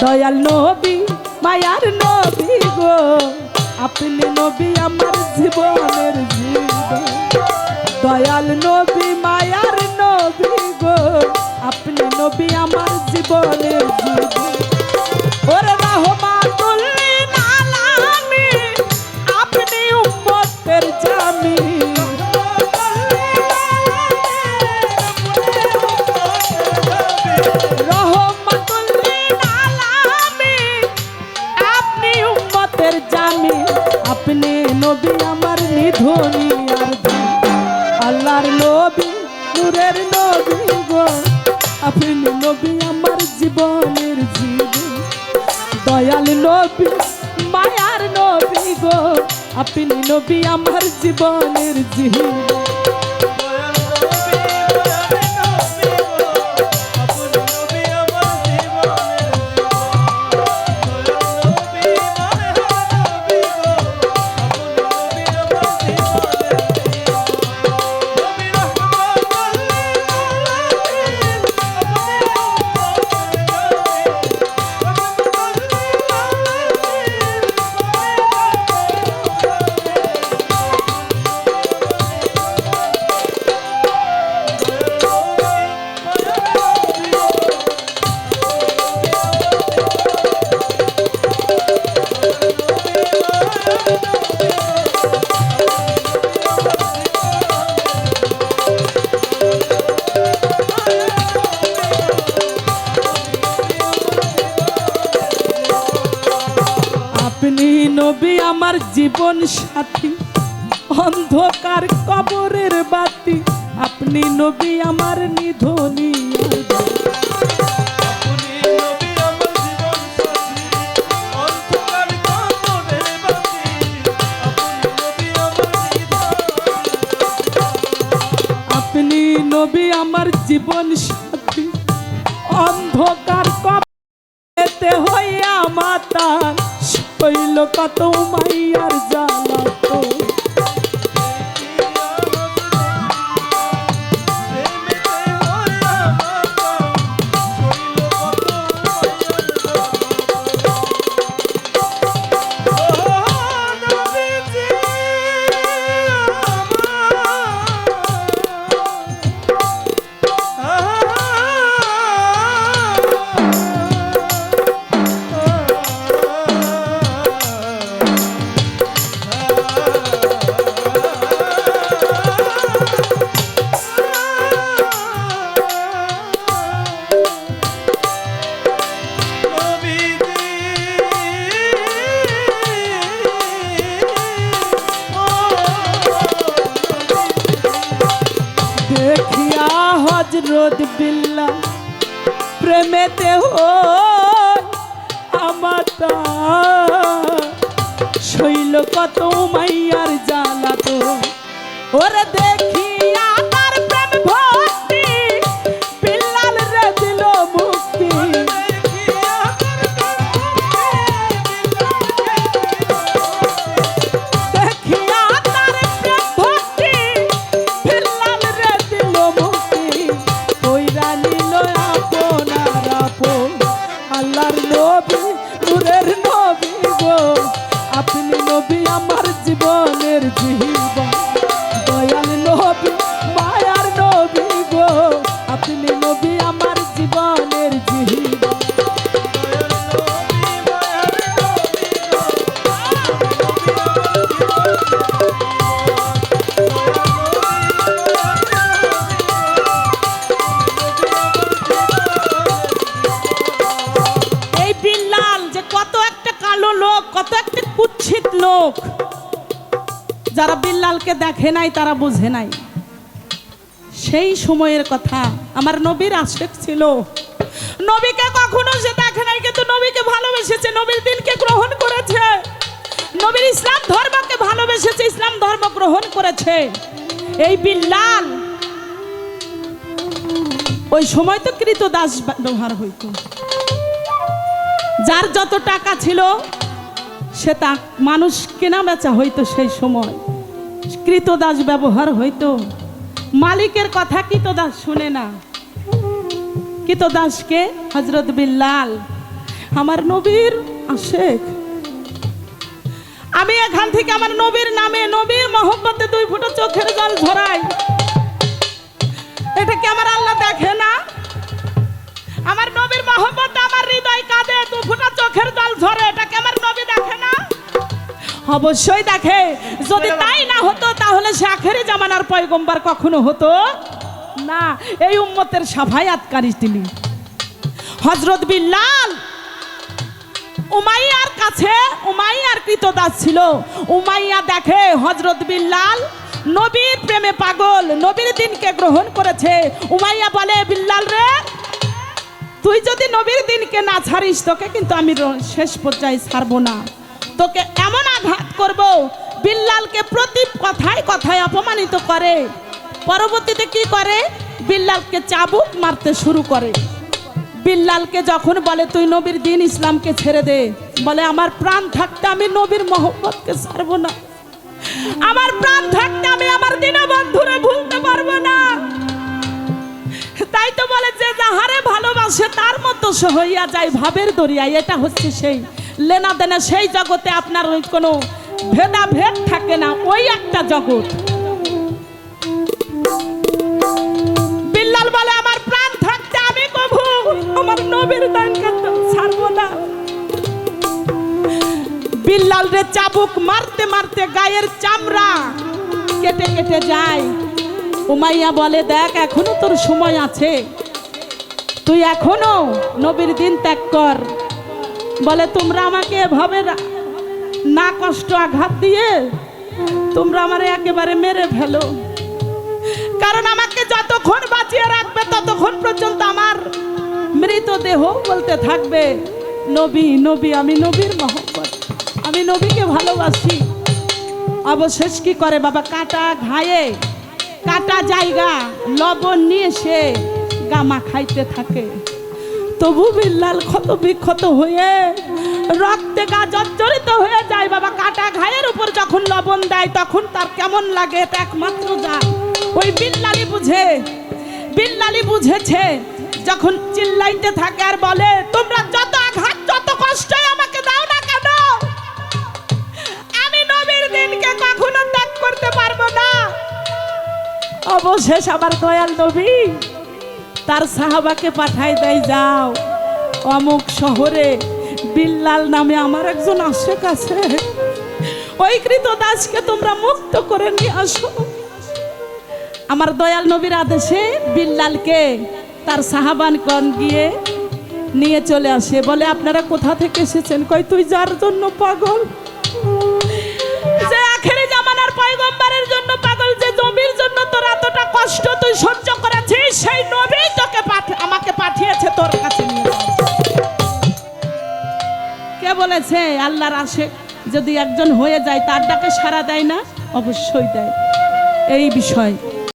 দয়াল নবী, মায়ার নবী গো। আপনি নবী আমার জীবনের জীবন। দয়াল নবী, মায়ার নবী গো। আপনি নবী আমার জীবনের জীবন। উম্মতের জামি আপনি নবী আমার নিধনি আল্লাহর নবী, নূরের নবী গো। আপনি নবী আমার জীবনের জীবন দয়াল নবী, মায়ার নবী গো। আপনি নবী আমার জীবনের জীবন জীবন সাথী অন্ধকার কবরের বাতি আপনি নবী আমার নিধনী আপনি নবী আমার জীবন সাথী অন্ধকার কবরেতে হইয়া মাতা শৈল কত মাইয়ার জ্বালা তো। দেখিয়া হজরত বিল্লা প্রেমেতে হো আমাতা। শৈল কত মাইয়ার জ্বালা তো। ওরে দেখিয়া আমার জীবনের জীবন লোক। যারা বিল্লালকে দেখে নাই তারা বুঝে নাই। সেই সময়ের কথা আমার নবীর আশেক ছিল। নবীকে কখনো সে দেখে নাই, কিন্তু নবীকে ভালোবেসেছে, নবীর দিনকে গ্রহণ করেছে। নবীর ইসলাম ধর্মকে ভালোবেসেছে, ইসলাম ধর্ম গ্রহণ করেছে। এই বিল্লাল, ওই সময় তো কৃতদাস ব্যবহার হইতো। যার যত টাকা ছিল, সে তা মানুষ কেনা বেচা হইতো সেই সময়। কৃতদাস ব্যবহার হইতো। মালিকের কথা কৃতদাস শুনে না। কৃতদাসকে হজরত বিল্লাল, আমার নবীর আশেখ। আমি এখান থেকে আমার নবীর নামে নবীর মহব্বতে দুই ফুটো চোখের জল ঝরাই। এটা কি আমার আল্লাহ দেখে না? আমার নবীর মহব্বতে আমার হৃদয় কাঁদে দু ফুটা চোখের জল ঝরে। এটা কি আমার নবী দেখে না? অবশ্যই দেখে। যদি তাই না হতো তাহলে সে আখেরি জামানার পয়গম্বর কখনো হতো? না এই উম্মতের সাফায়াতকারী তিনি। হজরত বিল্লাল উমাইয়ার কাছে উমাইয়ার কৃতদাস ছিল। উমাইয়া দেখে হজরত বিল্লাল নবীর প্রেমে পাগল নবীর দিনকে গ্রহণ করেছে। উমাইয়া বলে বিল্লাল রে তুই যদি নবীর দিনকে না ছাড়িস তোকে কিন্তু আমি শেষ পর্যায়ে ছাড়বো না। তোকে এমন আঘাত করব বিল্লালকে প্রতি কথায় কথায় অপমানিত করে। পরবর্তীতে কি করে? বিল্লালকে চাবুক মারতে শুরু করে। বিল্লালকে যখন বলে, তুই নবীর দিন ইসলামকে ছেড়ে দে। বলে, আমার প্রাণ থাকতে আমি নবীর মোহাম্মদকে ছাড়বো না। আমার প্রাণ থাকতে আমি আমার দিনা বন্ধুরে ভুলতে পারব না। তাই তো বলে, যে যাহারে ভালোবাসে তার মতো সে হইয়া যায় ভাবের দরিয়ায়। এটা হচ্ছে সেই লেনা দেনা সেই জগতে আপনার ওই কোনো ভেদাভেদ থাকে না, ওই একটা জগৎ। বিল্লাল বলে, আমার প্রাণ থাকতে আমি কবু, আমার নবীর দান ছাড়বো না। বিল্লাল রে চাবুক মারতে মারতে গায়ের চামড়া কেটে কেটে যায়। উমাইয়া বলে, দেখ, এখনও তোর সময় আছে। তুই এখনও নবীর দিন ত্যাগ কর। বলে, তোমরা আমাকে এভাবে না কষ্ট আঘাত দিয়ে তোমরা আমারে একেবারে মেরে ফেলো। কারণ আমাকে যতক্ষণ বাঁচিয়ে রাখবে, ততক্ষণ পর্যন্ত আমার মৃতদেহ বলতে থাকবে, নবী নবী, আমি নবীর মহব্বত। আমি নবীকে ভালোবাসি। অবশেষ কি করে বাবা? কাটা ঘায়ে, কাটা জায়গা, লবণ নিয়ে সে গামা খাইতে থাকে। তবু বিল্লাল ক্ষত বিক্ষত হয়ে রক্তে গা জর্জরিত হয়ে যায় বাবা, কাটা ঘায়ের উপর যখন লবণ দেয়, তখন তার কেমন লাগে এটা একমাত্র যা ওই বিল্লালি বুঝে বিল্লালি বুঝেছে, যখন চিল্লাইতে থাকে আর বলে, তোমরা যত আঘাত, যত কষ্ট আমাকে দাও না কেন? আমি নবীর দিনকে কখনো ত্যাগ করতে পারব না। অবশেষ আমার দয়াল নবী তার সাহাবাকে পাঠাই দেয়, যাও, অমুক শহরে বিল্লাল নামে আমার একজন আশেক আছে। ওই কৃত দাসকে তোমরা মুক্ত করে নিয়ে আসো। আমার দয়াল নবীর আদেশে বিল্লালকে তার সাহাবান সাহাবানগণ গিয়ে নিয়ে চলে আসে। বলে, আপনারা কোথা থেকে এসেছেন? কই, তুই যার জন্য পাগল? বলেছে আল্লাহর আসে যদি একজন হয়ে যায়, তার ডাকে সারা দেয় না? অবশ্যই দেয়। এই বিষয়।